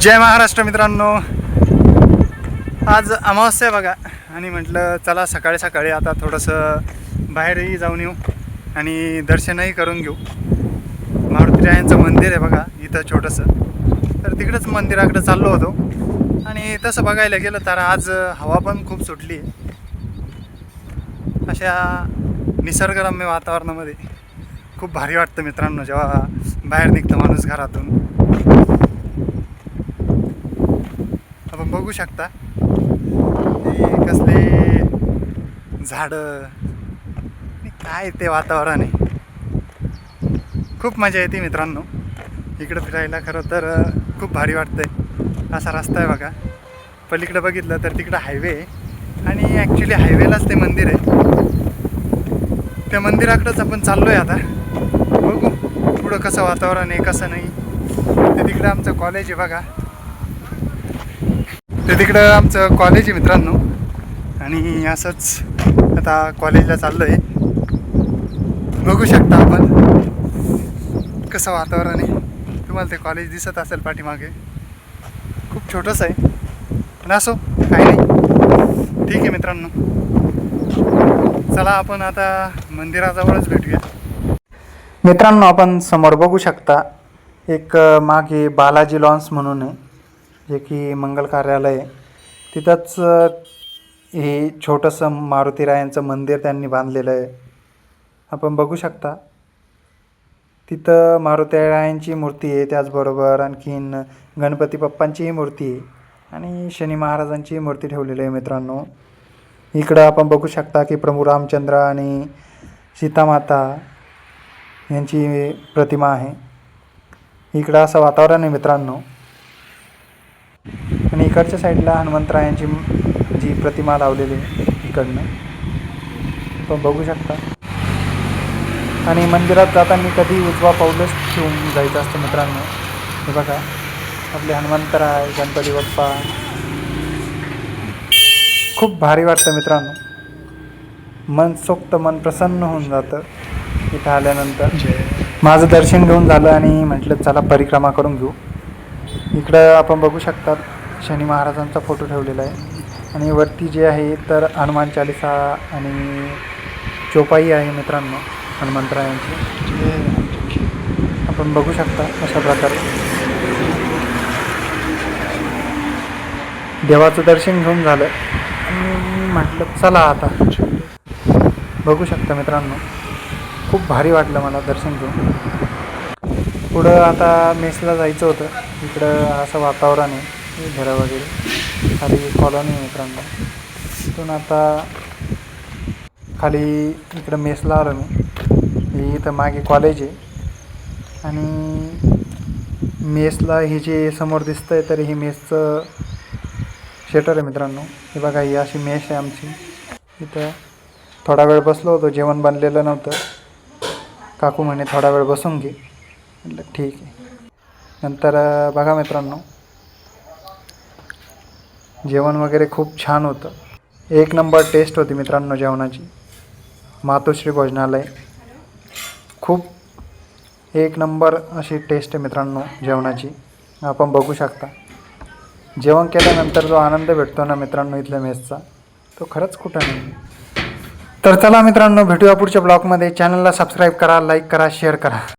जय महाराष्ट्र मित्रांनो. आज अमावस्या आहे बघा. आणि म्हटलं चला सकाळी सकाळी आता थोडंसं बाहेरही जाऊन येऊ आणि दर्शनही करून घेऊ. मारुतीरायांचं मंदिर आहे बघा इथं छोटंसं. तर तिकडंच मंदिराकडे चाललो होतो. आणि तसं बघायला गेलं तर आज हवा पण खूप सुटली आहे. अशा निसर्गरम्य वातावरणामध्ये खूप भारी वाटतं मित्रांनो जेव्हा बाहेर निघतं माणूस घरातून आपण बघू शकता. ते कसले झाडं. काय ते वातावरण आहे. खूप मजा येते मित्रांनो. इकडं फिरायला खरं तर खूप भारी वाटतंय. असा रस्ता आहे बघा. पलीकडं बघितलं तर तिकडं हायवे आहे. आणि ॲक्च्युली हायवेलाच ते मंदिर आहे. त्या मंदिराकडंच आपण चाललो आहे आता. बघू पुढं कसं वातावरण आहे कसं नाही. ते तिकडं आमचं कॉलेज आहे बघा. ते तिकडं आमचं कॉलेज आहे मित्रांनो. आणि असंच आता कॉलेजला चाललो आहे बघू शकता आपण कसं वातावरण आहे. तुम्हाला ते कॉलेज दिसत असेल पाठीमागे. खूप छोटंसं आहे. पण असो काही नाही. ठीक आहे मित्रांनो. चला आपण आता मंदिराजवळच भेटूया. मित्रांनो आपण समोर बघू शकता एक मागे बालाजी लॉन्स म्हणून आहे. जे की मंगल कार्यालय तिथंच हे छोटंसं मारुतीरायांचं मंदिर त्यांनी बांधलेलं आहे. आपण बघू शकता. तिथं मारुतीरायांची मूर्ती आहे त्याचबरोबर आणखीन गणपती बाप्पांचीही मूर्ती आहे आणि शनी महाराजांची मूर्ती ठेवलेली आहे मित्रांनो. इकडं आपण बघू शकता की प्रभू रामचंद्र आणि सीतामाता यांची प्रतिमा आहे. इकडं असं वातावरण आहे मित्रांनो. इकडच्या साईडला हनुमंतरायांची जी प्रतिमा लावलेली आहे इकडनं. पण बघू शकता. आणि मंदिरात जाताना कधी उजवा पाऊलच ठेवून जायचं असतं मित्रांनो. हे बघा. आपले हनुमंतराय गणपती बाप्पा. खूप भारी वाटतं मित्रांनो. मन सोक्त मन प्रसन्न होऊन जातं इथं आल्यानंतर. माझं दर्शन घेऊन झालं आणि म्हटलं चला परिक्रमा करून घेऊ. इकडं आपण बघू शकतात शनी महाराजांचा फोटो ठेवलेला आहे. आणि वरती जे आहे तर हनुमान चालिसा आणि चोपाई आहे मित्रांनो हनुमंतरायांची. आपण बघू शकता अशा प्रकारे. देवाचं दर्शन घेऊन झालं. आणि म्हटलं चला आता. बघू शकता मित्रांनो खूप भारी वाटलं मला दर्शन घेऊन. पुढं आता मेसला जायचं होतं. इकडं असं वातावरण आहे. घरं वगैरे. खाली कॉलनी आहे मित्रांनो. तिथून आता खाली इकडं मेसला आलो मी. ही इथं मागे कॉलेज आहे. आणि मेसला हे जे समोर दिसतं आहे तर ही मेसचं शेटर आहे मित्रांनो. हे बघा ही अशी मेस आहे आमची. इथं थोडा वेळ बसलो होतो जेवण बनलेलं नव्हतं. काकू म्हणे थोडा वेळ बसून घे. म्हटलं ठीक आहे. नंतर बघा मित्रांनो जेवण वगैरे खूप छान होतं. एक नंबर टेस्ट होती मित्रांनो जेवणाची. मातोश्री भोजनालय. खूप एक नंबर अशी टेस्ट आहे मित्रांनो जेवणाची. आपण बघू शकता. जेवण केल्यानंतर जो आनंद भेटतो ना मित्रांनो इथल्या मेसचा तो खरंच कुठं नाही. तर चला मित्रांनो भेटूया पुढच्या ब्लॉगमध्ये चॅनलला सबस्क्राईब करा लाईक करा शेअर करा.